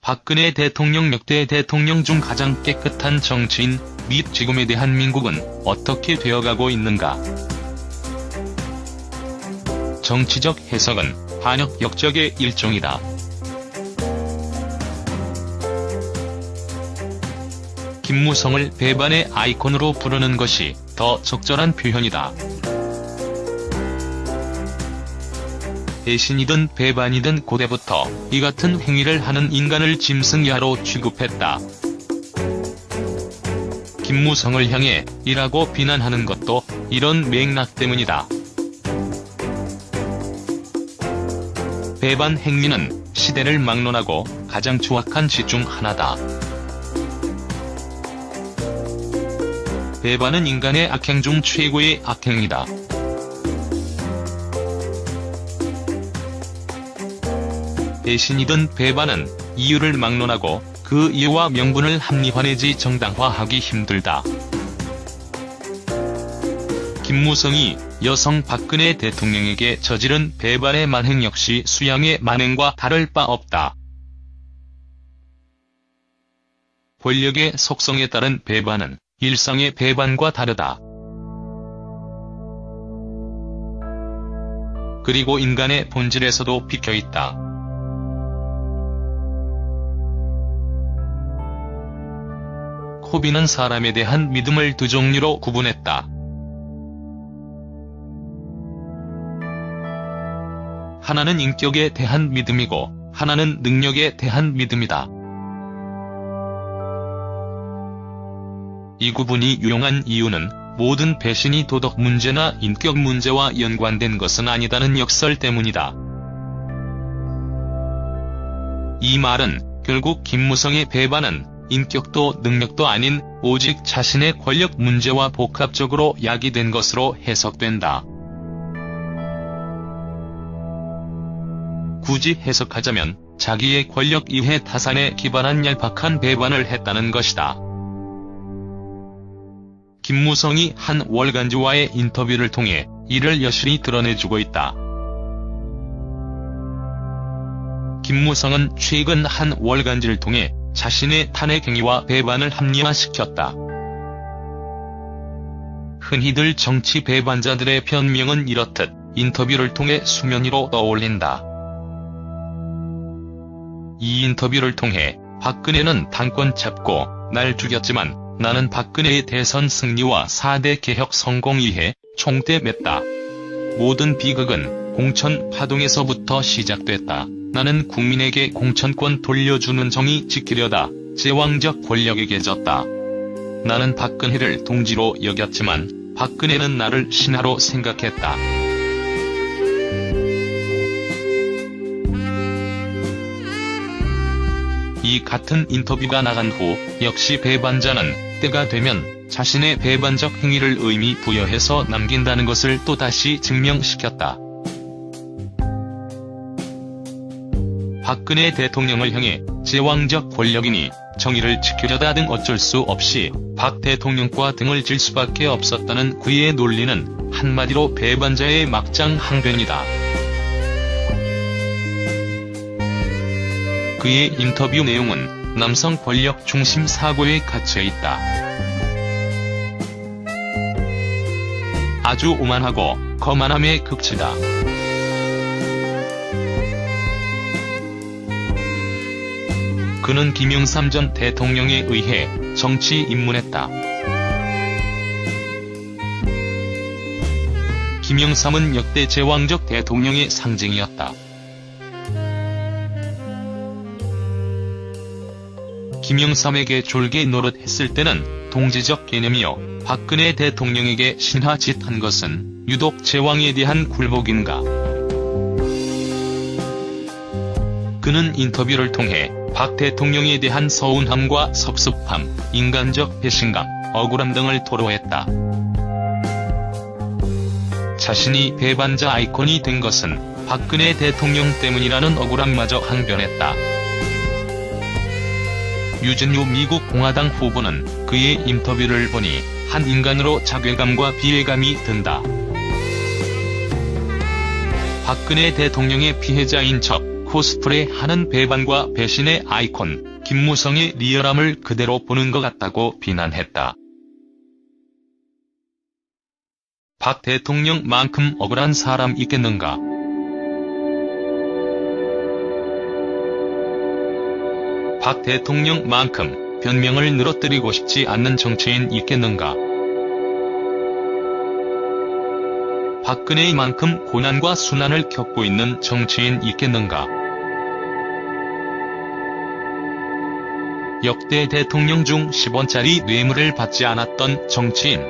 박근혜 대통령 역대 대통령 중 가장 깨끗한 정치인 및 지금의 대한민국은 어떻게 되어가고 있는가. 정치적 해석은 반역 역적의 일종이다. 김무성을 배반의 아이콘으로 부르는 것이 더 적절한 표현이다. 배신이든 배반이든 고대부터 이 같은 행위를 하는 인간을 짐승야로 취급했다. 김무성을 향해 이라고 비난하는 것도 이런 맥락 때문이다. 배반 행위는 시대를 막론하고 가장 추악한 짓중 하나다. 배반은 인간의 악행 중 최고의 악행이다. 배신이든 배반은 이유를 막론하고 그 이유와 명분을 합리화 내지 정당화하기 힘들다. 김무성이 여성 박근혜 대통령에게 저지른 배반의 만행 역시 수양의 만행과 다를 바 없다. 권력의 속성에 따른 배반은 일상의 배반과 다르다. 그리고 인간의 본질에서도 비켜있다. 코비는 사람에 대한 믿음을 두 종류로 구분했다. 하나는 인격에 대한 믿음이고 하나는 능력에 대한 믿음이다. 이 구분이 유용한 이유는 모든 배신이 도덕 문제나 인격 문제와 연관된 것은 아니다는 역설 때문이다. 이 말은 결국 김무성의 배반은 인격도 능력도 아닌 오직 자신의 권력 문제와 복합적으로 야기된 것으로 해석된다. 굳이 해석하자면 자기의 권력 이해 타산에 기반한 얄팍한 배반을 했다는 것이다. 김무성이 한 월간지와의 인터뷰를 통해 이를 여실히 드러내주고 있다. 김무성은 최근 한 월간지를 통해 자신의 탄핵 행위와 배반을 합리화시켰다. 흔히들 정치 배반자들의 변명은 이렇듯 인터뷰를 통해 수면 위로 떠올린다. 이 인터뷰를 통해 박근혜는 당권 잡고 날 죽였지만 나는 박근혜의 대선 승리와 4대 개혁 성공 위해 총대 맸다. 모든 비극은 공천 파동에서부터 시작됐다. 나는 국민에게 공천권 돌려주는 정의 지키려다 제왕적 권력에게 졌다. 나는 박근혜를 동지로 여겼지만 박근혜는 나를 신하로 생각했다. 이 같은 인터뷰가 나간 후 역시 배반자는 때가 되면 자신의 배반적 행위를 의미 부여해서 남긴다는 것을 또다시 증명시켰다. 박근혜 대통령을 향해 제왕적 권력이니 정의를 지키려다 등 어쩔 수 없이 박 대통령과 등을 질 수밖에 없었다는 그의 논리는 한마디로 배반자의 막장 항변이다. 그의 인터뷰 내용은 남성 권력 중심 사고에 갇혀 있다. 아주 오만하고 거만함의 극치다. 그는 김영삼 전 대통령에 의해 정치 입문했다. 김영삼은 역대 제왕적 대통령의 상징이었다. 김영삼에게 졸개 노릇했을 때는 동지적 개념이요 박근혜 대통령에게 신하짓한 것은 유독 제왕에 대한 굴복인가. 그는 인터뷰를 통해 박 대통령에 대한 서운함과 섭섭함, 인간적 배신감, 억울함 등을 토로했다. 자신이 배반자 아이콘이 된 것은 박근혜 대통령 때문이라는 억울함마저 항변했다. 유진유 미국 공화당 후보는 그의 인터뷰를 보니 한 인간으로 자괴감과 비애감이 든다. 박근혜 대통령의 피해자인 척 코스프레 하는 배반과 배신의 아이콘 김무성의 리얼함을 그대로 보는 것 같다고 비난했다. 박 대통령만큼 억울한 사람 있겠는가? 박 대통령만큼 변명을 늘어뜨리고 싶지 않는 정치인 있겠는가? 박근혜만큼 고난과 순환을 겪고 있는 정치인 있겠는가? 역대 대통령 중 10원짜리 뇌물을 받지 않았던 정치인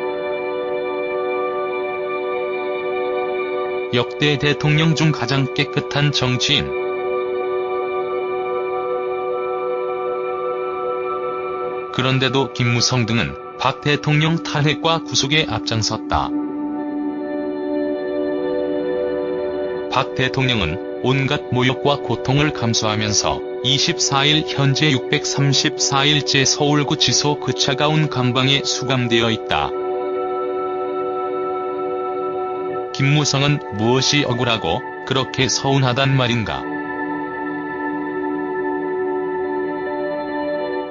역대 대통령 중 가장 깨끗한 정치인 그런데도 김무성 등은 박 대통령 탄핵과 구속에 앞장섰다. 박 대통령은 온갖 모욕과 고통을 감수하면서 24일 현재 634일째 서울구치소 그 차가운 감방에 수감되어 있다. 김무성은 무엇이 억울하고 그렇게 서운하단 말인가?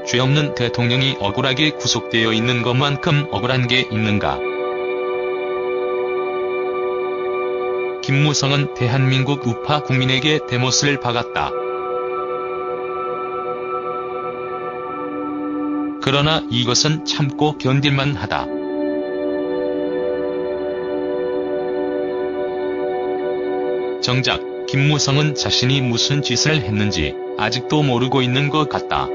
죄 없는 대통령이 억울하게 구속되어 있는 것만큼 억울한 게 있는가? 김무성은 대한민국 우파 국민에게 대못을 박았다. 그러나 이것은 참고 견딜만 하다. 정작 김무성은 자신이 무슨 짓을 했는지 아직도 모르고 있는 것 같다.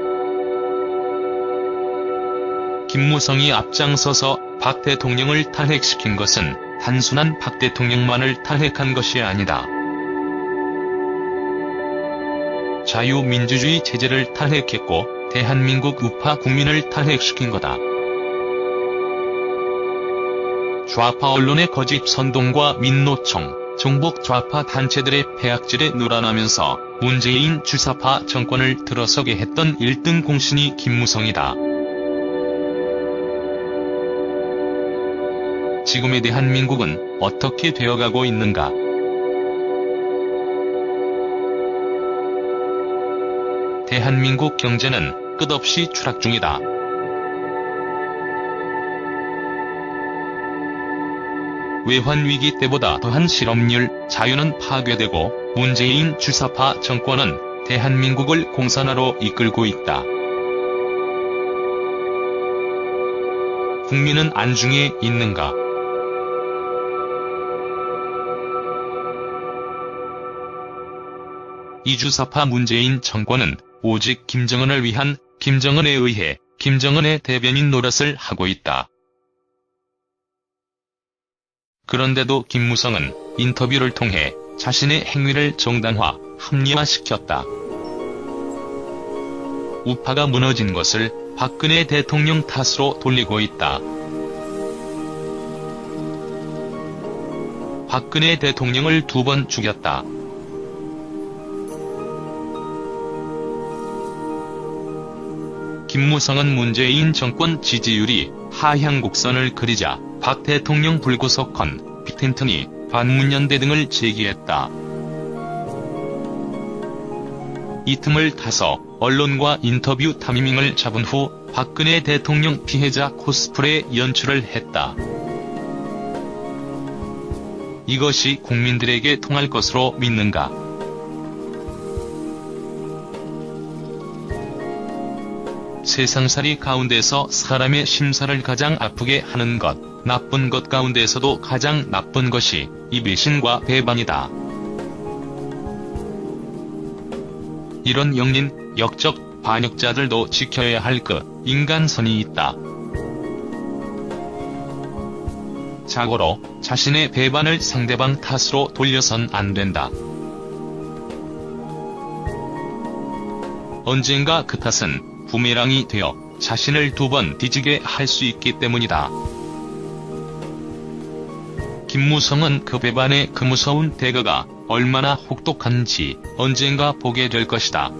김무성이 앞장서서 박 대통령을 탄핵시킨 것은 단순한 박 대통령만을 탄핵한 것이 아니다. 자유민주주의 체제를 탄핵했고 대한민국 우파 국민을 탄핵시킨 거다. 좌파 언론의 거짓 선동과 민노총, 종북 좌파 단체들의 폐악질에 놀아나면서 문재인 주사파 정권을 들어서게 했던 1등 공신이 김무성이다. 지금의 대한민국은 어떻게 되어가고 있는가? 대한민국 경제는 끝없이 추락 중이다. 외환위기 때보다 더한 실업률, 자유는 파괴되고 문재인 주사파 정권은 대한민국을 공산화로 이끌고 있다. 국민은 안중에 있는가? 이주사파 문재인 정권은 오직 김정은을 위한 김정은에 의해 김정은의 대변인 노릇을 하고 있다. 그런데도 김무성은 인터뷰를 통해 자신의 행위를 정당화, 합리화시켰다. 우파가 무너진 것을 박근혜 대통령 탓으로 돌리고 있다. 박근혜 대통령을 두 번 죽였다. 김무성은 문재인 정권 지지율이 하향 곡선을 그리자 박 대통령 불구속건, 빅텐트니, 반문연대 등을 제기했다. 이 틈을 타서 언론과 인터뷰 타이밍을 잡은 후 박근혜 대통령 피해자 코스프레 연출을 했다. 이것이 국민들에게 통할 것으로 믿는가? 세상살이 가운데서 사람의 심사를 가장 아프게 하는 것, 나쁜 것 가운데서도 가장 나쁜 것이 이 배신과 배반이다. 이런 영린, 역적, 반역자들도 지켜야 할 그 인간선이 있다. 자고로 자신의 배반을 상대방 탓으로 돌려선 안 된다. 언젠가 그 탓은 부메랑이 되어 자신을 두 번 뒤지게 할 수 있기 때문이다. 김무성은 그 배반의 그 무서운 대가가 얼마나 혹독한지 언젠가 보게 될 것이다.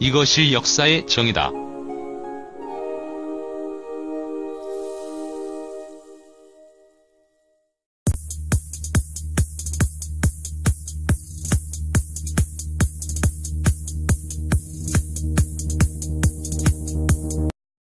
이것이 역사의 정이다.